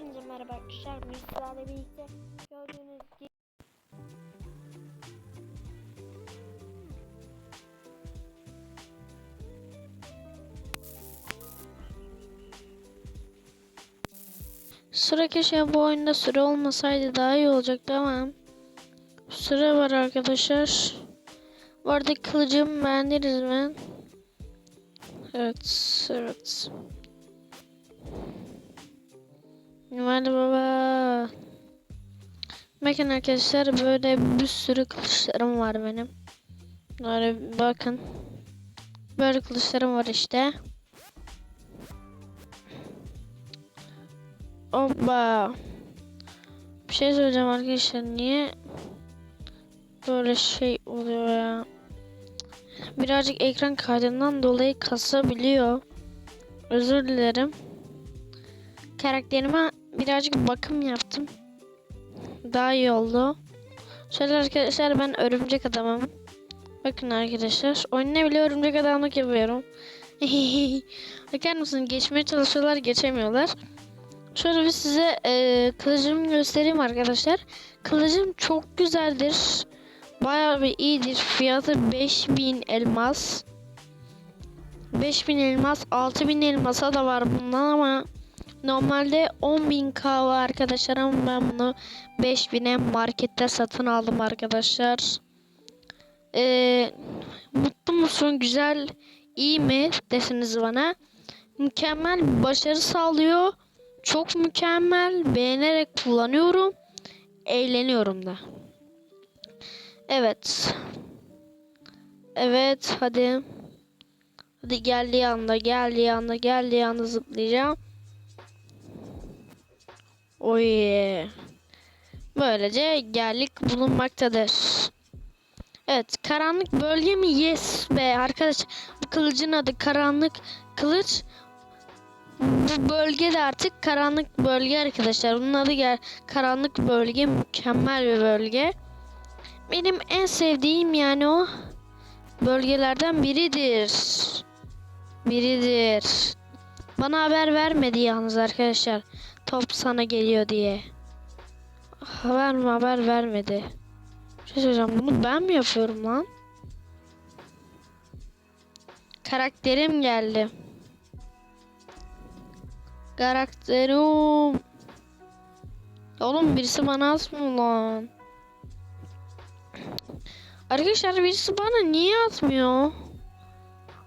Hepinize merhaba arkadaşlar. Sizlerle birlikte gördüğünüz gibi Sıra keşke bu oyunda süre olmasaydı daha iyi olacaktı ama Sıra var arkadaşlar. Bu arada kılıcımı beğendiniz mi? Evet, evet. Baba. Bakın arkadaşlar böyle bir sürü kılıçlarım var benim. Böyle bakın. Böyle kılıçlarım var işte. Hoppa. Bir şey söyleyeceğim arkadaşlar. Niye böyle şey oluyor ya? Birazcık ekran kaydından dolayı kasabiliyor. Özür dilerim. Karakterime birazcık bakım yaptım. Daha iyi oldu. Şöyle arkadaşlar ben örümcek adamım. Bakın arkadaşlar. Oyuna bile örümcek adamlık yapıyorum. Bakar mısın? Geçmeye çalışıyorlar geçemiyorlar. Şöyle bir size e, kılıcımı göstereyim arkadaşlar. Kılıcım çok güzeldir. Bayağı bir iyidir. Fiyatı 5000 elmas. 5000 elmas. 6000 elmasa da var bundan ama normalde 10.000k var arkadaşlar ama ben bunu 5000'e markette satın aldım arkadaşlar. Ee, mutlu musun? Güzel, iyi mi desiniz bana. Mükemmel başarı sağlıyor. Çok mükemmel. Beğenerek kullanıyorum. Eğleniyorum da. Evet. Evet hadi. Hadi geldiği anda geldiği anda geldiği anda zıplayacağım. Oy. Böylece geldik bulunmaktadır. Evet karanlık bölge mi? Yes be arkadaş. Bu kılıcın adı karanlık kılıç. Bu bölge de artık karanlık bölge arkadaşlar. Bunun adı gel karanlık bölge mükemmel bir bölge. Benim en sevdiğim yani o bölgelerden biridir. Biridir. Bana haber vermedi yalnız arkadaşlar. Top sana geliyor diye. Haber mi haber vermedi. Bir şey söyleyeceğim bunu ben mi yapıyorum lan? Karakterim geldi. Karakterim. Oğlum birisi bana asmıyor lan. Arkadaşlar birisi bana niye atmıyor?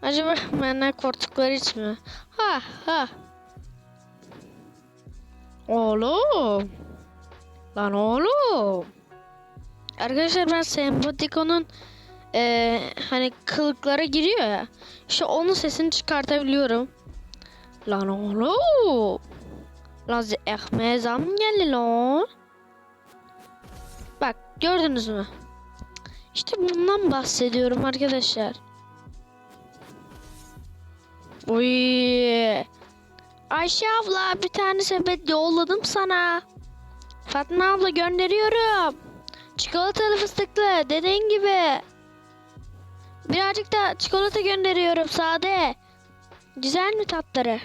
Acaba benden korktukları için mi? Ha ha. Oğlum. Lan oğlum. Arkadaşlar ben Sempatiko'nun eee hani kılıklara giriyor ya. İşte onun sesini çıkartabiliyorum. Lan oğlum. Lan ekmeğe zam geldi lan. Bak gördünüz mü? İşte bundan bahsediyorum arkadaşlar. Uy. Ayşe abla bir tane sepet yolladım sana. Fatma abla gönderiyorum. Çikolatalı fıstıklı dediğin gibi. Birazcık da çikolata gönderiyorum sade. Güzel mi tatları?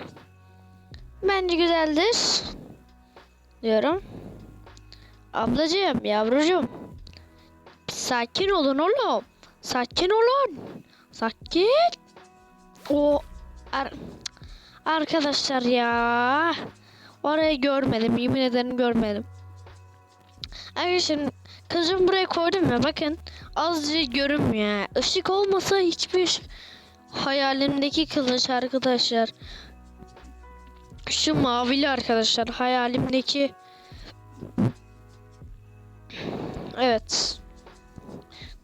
Bence güzeldir. Diyorum. Ablacığım, yavrucuğum. Sakin olun oğlum. Sakin olun. Sakin. O ar arkadaşlar ya. Orayı görmedim. Yemin ederim görmedim. Arkadaşlar kızım buraya koydum ya bakın. Azıcık görünmüyor. Işık olmasa hiçbir hayalimdeki kılıç arkadaşlar. Şu mavili arkadaşlar hayalimdeki. Evet.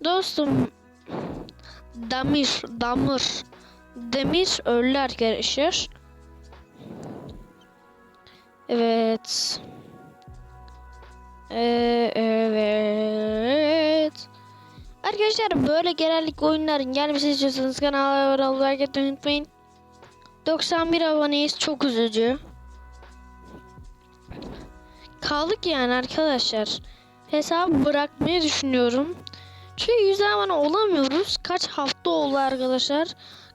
Dostum Damir, Damır. Demir öldü arkadaşlar. Evet. Ee, evet. Arkadaşlar böyle genellikle oyunların gelmesini istiyorsanız kanala abone olmayı like unutmayın. 91 aboneyiz çok üzücü. Kaldık yani arkadaşlar. Hesabı bırakmayı düşünüyorum. Çünkü 100 abone olamıyoruz. Kaç hafta oldu arkadaşlar?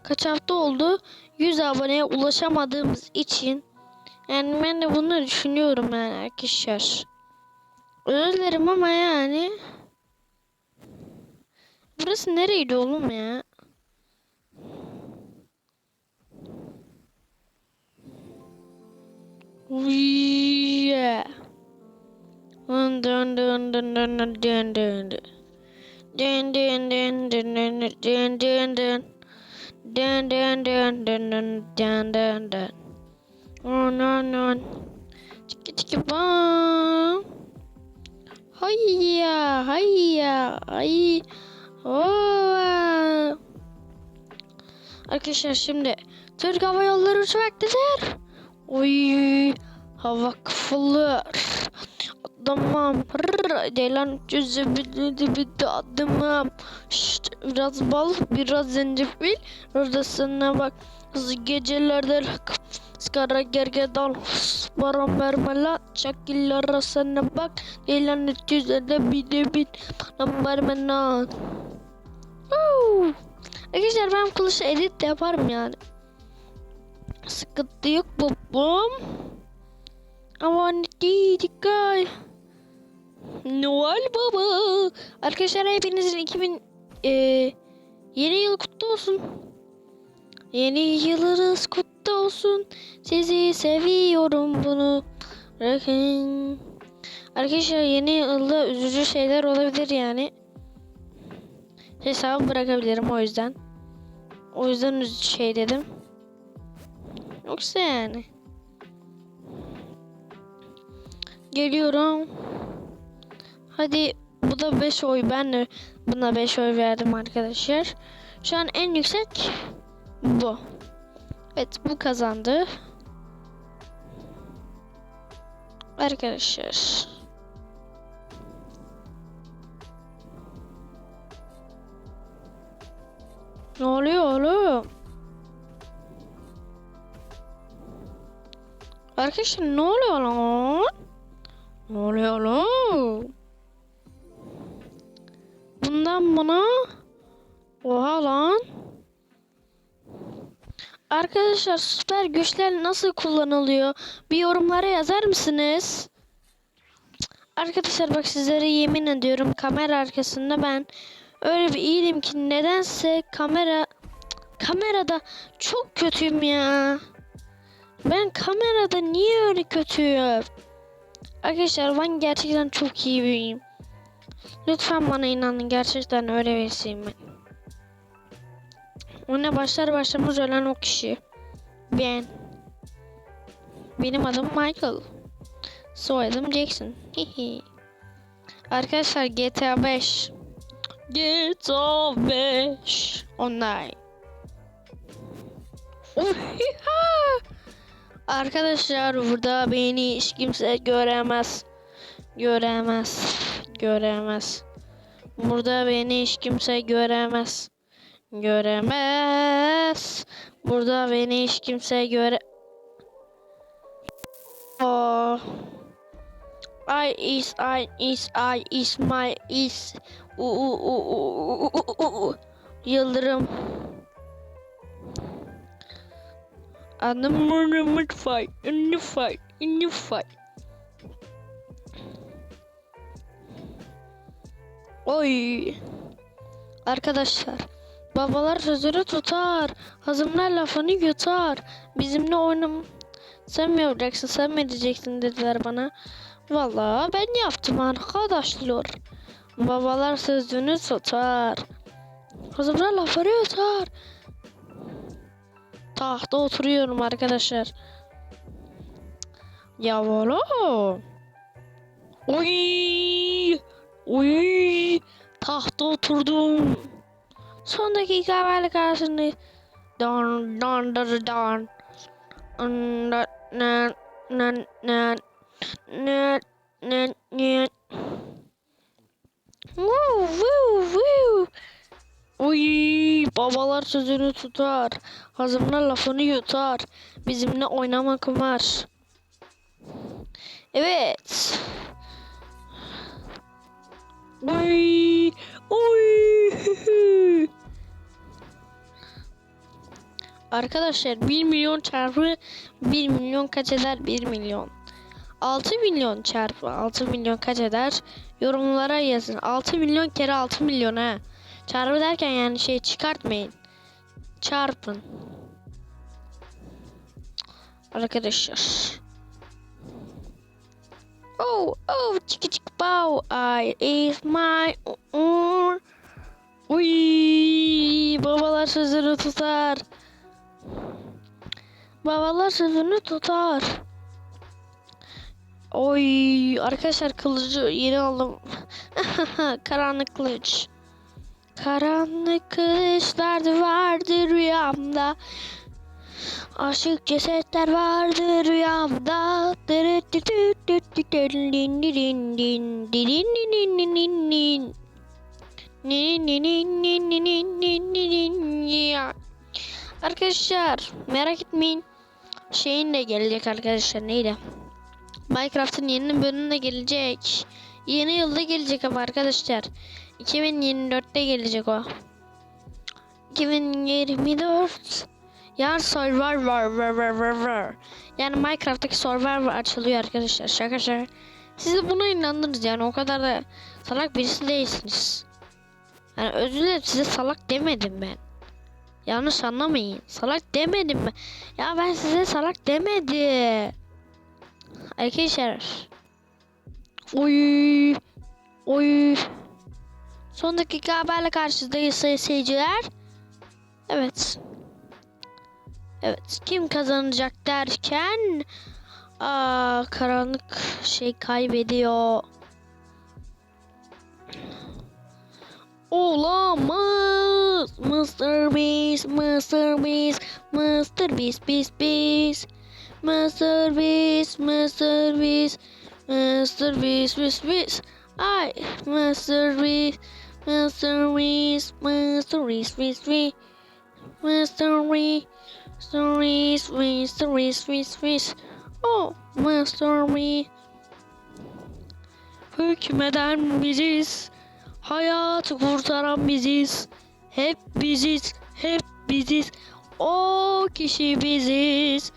Kaç hafta oldu? 100 aboneye ulaşamadığımız için Yani ben de bunu düşünüyorum yani arkadaşlar. Özür dilerim ama yani. Burası nereydi oğlum ya? Yeah. Dun dun dun dun dun dun dun dun. Dun dun dun dun dun dun dun dun. Dun dun dun dun dun dun dun dun. Oh no. Çiki çiki bam. Hayya hayya ay. Oh. Arkadaşlar şimdi Türk Hava Yolları uçmaktadır. Oy hava kafalı. Adamım. Ceylan cüzü bitti bitti adamım. Şşt, biraz bal biraz zencefil. Rodasına bak. Hızlı gecelerde Skara gergedan Baron mermela Şakiller arasına bak Ceylan cüzede bir de bit Bana vermena Arkadaşlar ben kılıçla edit de yaparım yani. Sıkıntı yok babam. Ama guy. Noel baba. Arkadaşlar hepinizin 2000 e, yeni yıl kutlu olsun. Yeni yılınız kutlu olsun. Sizi seviyorum bunu. Bakın. Arkadaşlar yeni yılda üzücü şeyler olabilir yani. Hesabı bırakabilirim o yüzden. O yüzden üzücü şey dedim. Yoksa yani. Geliyorum. Hadi bu da 5 oy. Ben de buna 5 oy verdim arkadaşlar. Şu an en yüksek bu. Evet bu kazandı. Arkadaşlar. Ne oluyor oğlum? Arkadaşlar ne oluyor lan? Ne oluyor lan? Bundan buna Oha lan. Arkadaşlar süper güçler nasıl kullanılıyor? Bir yorumlara yazar mısınız? Arkadaşlar bak sizlere yemin ediyorum kamera arkasında ben öyle bir iyiydim ki nedense kamera kamerada çok kötüyüm ya. Ben kamerada niye öyle kötüyüm? Arkadaşlar ben gerçekten çok iyi biriyim. Lütfen bana inanın gerçekten öyle birisiyim ben. Ona başlar başlamaz ölen o kişi. Ben. Benim adım Michael. Soyadım Jackson. Arkadaşlar GTA 5. GTA 5 online. Arkadaşlar burada beni hiç kimse göremez. Göremez. Göremez. Burada beni hiç kimse göremez. Göremez. Burada beni hiç kimse göre... Oh. I is I is I is my is u u u u u u Yıldırım. Fight. In the fight. Oy. Arkadaşlar. Babalar sözünü tutar. Hazımlar lafını yutar. Bizimle oynam... Sen mi yapacaksın, sen mi edeceksin dediler bana. Vallahi ben yaptım arkadaşlar. Babalar sözünü tutar. Hazımlar lafını yutar. Tahta oturuyorum arkadaşlar. Ya oğlum. Oy. Oy. Tahta oturdum. Son dakika haberle karşındayız. Don don don don. Nan nan nan nan nan nan. Woo woo woo. Uy babalar sözünü tutar. Hazımlar lafını yutar. Bizimle oynamak var. Evet. Uy. Uy. Arkadaşlar 1 milyon çarpı 1 milyon kaç eder? 1 milyon. 6 milyon çarpı 6 milyon kaç eder? Yorumlara yazın. 6 milyon kere 6 milyon ha. Çarpı derken yani şey çıkartmayın. Çarpın. Arkadaşlar. Oh, oh, chicka chicka bow. I is my own. Uy, babalar sözünü tutar. Babalar sözünü tutar. Oy, arkadaşlar kılıcı yeni aldım. Karanlık kılıç. Karanlık kılıçlar vardı rüyamda. Aşık cesetler vardı rüyamda. Arkadaşlar merak etmeyin. Şeyin de gelecek arkadaşlar neydi? Minecraft'ın yeni bölümü gelecek. Yeni yılda gelecek ama arkadaşlar. 2024'te gelecek o. 2024 yani server var var var var. Yani Minecraft'taki server var açılıyor arkadaşlar. Şaka şaka. Siz de buna inandınız yani o kadar da salak birisi değilsiniz. Yani özür dilerim size salak demedim ben. Yanlış anlamayın. Salak demedim ben. Ya ben size salak demedim. Arkadaşlar. Oy. Oy. Son dakika haberle karşınızdayız sayın seyirciler. Evet. Evet. Kim kazanacak derken aa, karanlık şey kaybediyor. Olamaz. Mr. Beast, Mr. Beast, Mr. Beast, Beast, Beast. Mr. Beast, Mr. Beast, Mr. Beast, Beast, Beast. Ay, Mr. Beast, Mr. Beast, Mr. Beast, Beast, Beast. Mr. Beast, Mr. Beast, Mr. Beast, Beast, Beast. Oh, Mr. Beast. Hükmeden biziz. Hayatı kurtaran biziz. Hep biziz, hep biziz. O kişi biziz.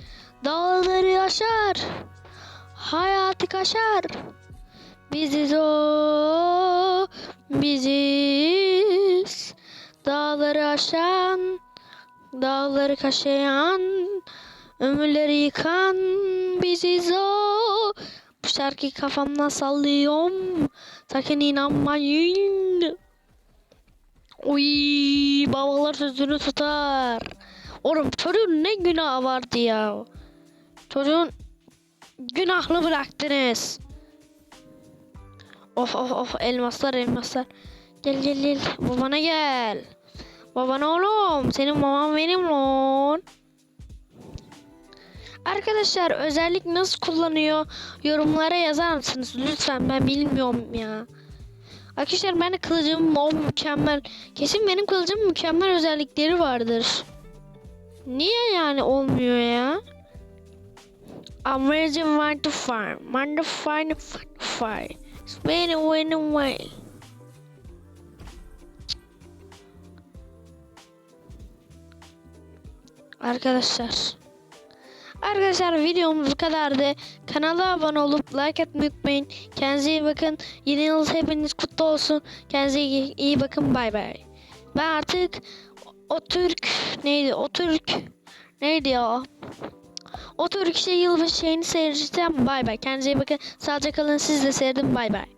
Dağları aşar. Hayatı kaşar. Biziz o. Biziz. Dağları aşan. Dağları kaşayan. Ömürleri yıkan. Biziz o. Bu şarkıyı kafamdan sallıyorum. Sakın inanmayın. Uy, babalar sözünü tutar. Oğlum çocuğun ne günahı vardı ya. Çocuğun günahını bıraktınız. Of of of elmaslar elmaslar. Gel gel gel babana gel. Babana oğlum senin baban benim lan. Arkadaşlar özellik nasıl kullanıyor yorumlara yazar mısınız lütfen ben bilmiyorum ya. Arkadaşlar ben kılıcım o mükemmel. Kesin benim kılıcım mükemmel özellikleri vardır. Niye yani olmuyor ya? Want to find find. Spin away away. Arkadaşlar. Arkadaşlar videomuz bu kadardı. Kanala abone olup like atmayı unutmayın. Kendinize iyi bakın. Yeni yıl hepiniz kutlu olsun. Kendinize iyi, iyi bakın. Bay bay. Ben artık o Türk neydi? O Türk neydi ya? O Türk şey yılbaşı şeyini seyredeceğim. Bay bay. Kendinize iyi bakın. Sağlıcakla kalın. Siz de seyredin. Bay bay.